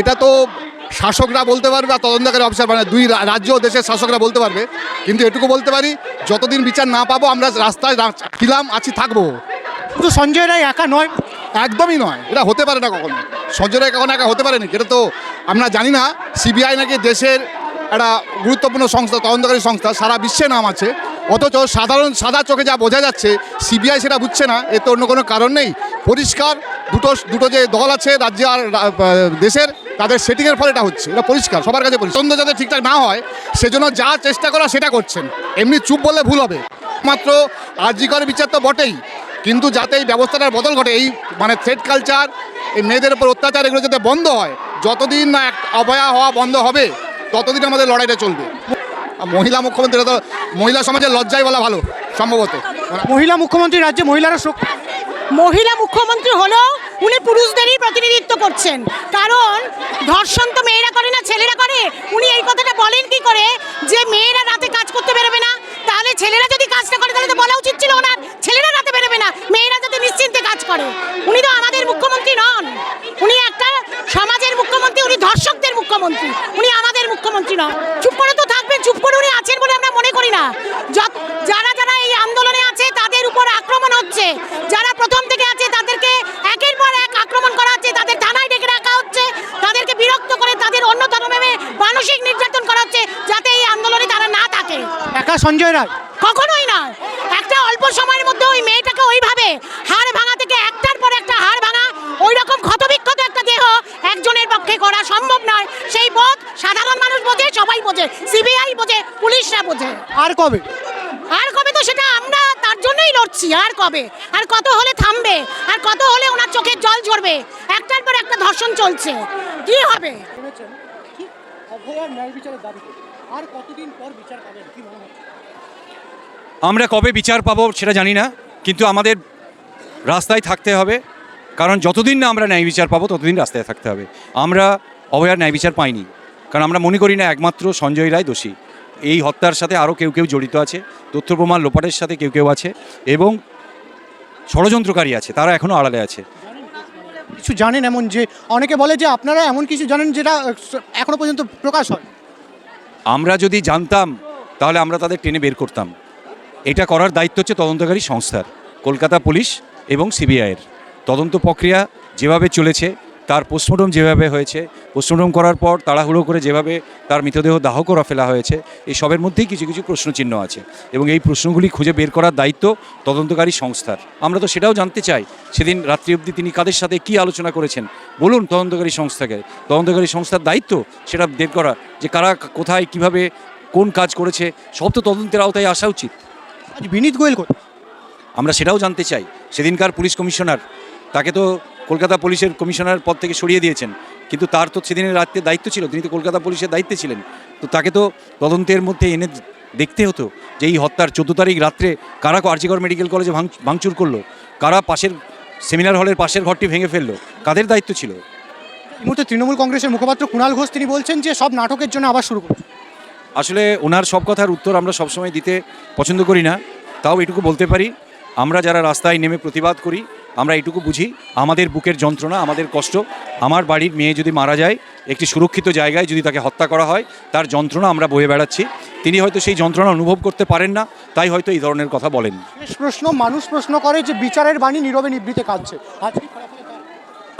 এটা তো শাসকরা বলতে পারবে আর তদন্তকারী অফিসার মানে দুই রাজ্য দেশের শাসকরা বলতে পারবে। কিন্তু এটুকু বলতে পারি যতদিন বিচার না পাবো আমরা রাস্তায় ছিলাম আছি থাকব। শুধু সঞ্জয় রায় একা নয় একদমই নয়। এটা হতে পারে না কখনো। সঞ্জয় রায় কখনো একা হতে পারে না এটা তো আমরা জানি না। সিবিআই নাকি দেশের একটা গুরুত্বপূর্ণ সংস্থা তদন্তকারী সংস্থা সারা বিশ্বে নাম আছে। অথচ সাধারণ সাদা চোখে যা বোঝা যাচ্ছে সিবিআই সেটা বুঝছে না। এতে অন্য কোনো কারণ নেই। পরিষ্কার। দুটো দুটো যে দল আছে রাজ্যে আর দেশের, তাদের সেটিংয়ের ফলে এটা হচ্ছে। এটা পরিষ্কার, সবার কাছে তদন্ত যাতে ঠিকঠাক না হয়, সেজন্য যা চেষ্টা করা সেটা করছেন। এমনি চুপ বললে ভুল হবে। মাত্র আর্জিকর বিচার তো বটেই। কিন্তু যাতে এই ব্যবস্থাটার বদল ঘটে, এই মানে থ্রেড কালচার এই মেয়েদের উপর অত্যাচার, এগুলো যাতে বন্ধ হয়, যতদিন না এক অবয়া হওয়া বন্ধ হবে, ততদিন আমাদের লড়াইটা চলবে। মহিলা মুখ্যমন্ত্রী মহিলা সমাজের লজ্জাই বলা ভালো, সম্ভবত। মহিলা মুখ্যমন্ত্রী রাজ্যে মহিলারা মহিলা মুখ্যমন্ত্রী হলেও উনি পুরুষদেরই প্রতিনিধিত্ব করছেন। কারণ ধর্ষণ তো মেয়েরা করে না, ছেলেরা করে। উনি এই কথাটা বলেন কি করে? যে মেয়েরা রাতে কাজ করতে বেরোবে না, তাহলে ছেলেরা যদি কাজটা করে, তাহলে তো বলা উচিত ছিল ওনার। ছেলেরা রাতে বেরোবে না, মেয়েরা যাতে নিশ্চিন্তে কাজ করে। উনি তো আমাদের মুখ্যমন্ত্রী নন। উনি একটা সমাজের মুখ্যমন্ত্রী, উনি ধর্ষকদের মুখ্যমন্ত্রী। উনি আমাদের মুখ্যমন্ত্রী নন। চুপ করে তো থাকবেন চুপ করে উনি আছেন বলে আমরা মনে করি না যত- যারা যারা এই আন্দোলনে আছে তাদের উপর আক্রমণ হচ্ছে যারা প্রথম থেকে আছে তাদেরকে একের পর এক আক্রমণ করা হচ্ছে তাদের থানায় ডেকে রাখা হচ্ছে তাদেরকে বিরক্ত করে তাদের অন্য ধর্মে মানসিক নির্যাতন করা হচ্ছে যাতে এই আন্দোলনে তারা না থাকে একা সঞ্জয় রায়? কখনোই না। একটা অল্প সময়ের মধ্যে ওই মেয়েটাকে ওইভাবে হাড় ভাঙা থেকে একটার পর একটা হাড় ভাঙা ওই রকম ক্ষতবিক্ষত একটা দেহ একজনের পক্ষে করা সম্ভব নয়। সেই বোধ সাধারণ মানুষ বোঝে সবাই বোঝে সিবিআই বোঝে পুলিশরা বোঝে। আর কবে? আর কবে তো সেটা আমরা তার জন্যই লড়ছি আর কবে? আর কত হলে থামবে? আর কত হলে ওনার চোখের জল ঝরবে? একটার পর একটা ধর্ষণ চলছে। কি হবে? আর কতদিন পর বিচার পাবেন? কি মনে আমরা কবে বিচার পাবো সেটা জানি না কিন্তু আমাদের রাস্তায় থাকতে হবে কারণ যতদিন না আমরা ন্যায় বিচার পাবো ততদিন রাস্তায় থাকতে হবে। আমরা অভয়ার ন্যায় বিচার পাইনি কারণ আমরা মনে করি না একমাত্র সঞ্জয় রায় দোষী। এই হত্যার সাথে আরও কেউ কেউ জড়িত আছে তথ্য প্রমাণ লোপাটের সাথে কেউ কেউ আছে এবং ষড়যন্ত্রকারী আছে তারা এখনও আড়ালে আছে। কিছু জানেন এমন যে অনেকে বলে যে আপনারা এমন কিছু জানেন যেটা এখনও পর্যন্ত প্রকাশ হয় আমরা যদি জানতাম, তাহলে আমরা তাদের টেনে বের করতাম। এটা করার দায়িত্ব হচ্ছে তদন্তকারী সংস্থার, কলকাতা পুলিশ এবং সিবিআইয়ের। তদন্ত প্রক্রিয়া যেভাবে চলেছে তার পোস্টমর্টম যেভাবে হয়েছে পোস্টমর্টম করার পর তাড়াহুড়ো করে যেভাবে তার মৃতদেহ দাহ করা ফেলা হয়েছে এই সবের মধ্যেই কিছু কিছু প্রশ্নচিহ্ন আছে এবং এই প্রশ্নগুলি খুঁজে বের করার দায়িত্ব তদন্তকারী সংস্থার। আমরা তো সেটাও জানতে চাই সেদিন রাত্রি অবধি তিনি কাদের সাথে কী আলোচনা করেছেন? বলুন তদন্তকারী সংস্থাকে। তদন্তকারী সংস্থার দায়িত্ব সেটা বের করা যে কারা কোথায় কীভাবে কোন কাজ করেছে সব তো তদন্তের আওতায় আসা উচিত। আজ বিনীত গোয়েল আমরা সেটাও জানতে চাই। সেদিনকার পুলিশ কমিশনার তাকে তো কলকাতা পুলিশের কমিশনার পদ থেকে সরিয়ে দিয়েছেন। কিন্তু তার তো সেদিনের রাত্রে দায়িত্ব ছিল তিনি তো কলকাতা পুলিশের দায়িত্বে ছিলেন। তো তাকে তো তদন্তের মধ্যে এনে দেখতে হতো যে এই হত্যার চোদ্দ তারিখ রাত্রে কারা আরজিগড় মেডিকেল কলেজে ভাঙ ভাঙচুর করল কারা পাশের সেমিনার হলের পাশের ঘরটি ভেঙে ফেলল কাদের দায়িত্ব ছিল? এই মুহূর্তে তৃণমূল কংগ্রেসের মুখপাত্র কুণাল ঘোষ তিনি বলছেন যে সব নাটকের জন্য আবার শুরু করছে আসলে ওনার সব কথার উত্তর আমরা সবসময় দিতে পছন্দ করি না তাও এটুকু বলতে পারি আমরা যারা রাস্তায় নেমে প্রতিবাদ করি আমরা এটুকু বুঝি আমাদের বুকের যন্ত্রণা আমাদের কষ্ট। আমার বাড়ির মেয়ে যদি মারা যায় একটি সুরক্ষিত জায়গায় যদি তাকে হত্যা করা হয় তার যন্ত্রণা আমরা বয়ে বেড়াচ্ছি। তিনি হয়তো সেই যন্ত্রণা অনুভব করতে পারেন না তাই হয়তো এই ধরনের কথা বলেন। প্রশ্ন মানুষ প্রশ্ন করে যে বিচারের বাণী নীরবে নিবৃতে কাঁদছে?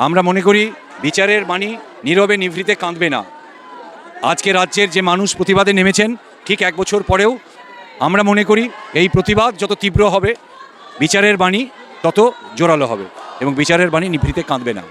আমরা মনে করি বিচারের বাণী নীরবে নিভৃতে কাঁদবে না। আজকে রাজ্যের যে মানুষ প্রতিবাদে নেমেছেন ঠিক এক বছর পরেও আমরা মনে করি এই প্রতিবাদ যত তীব্র হবে বিচারের বাণী তত জোরালো হবে এবং বিচারের বাণী নিভৃতে কাঁদবে না।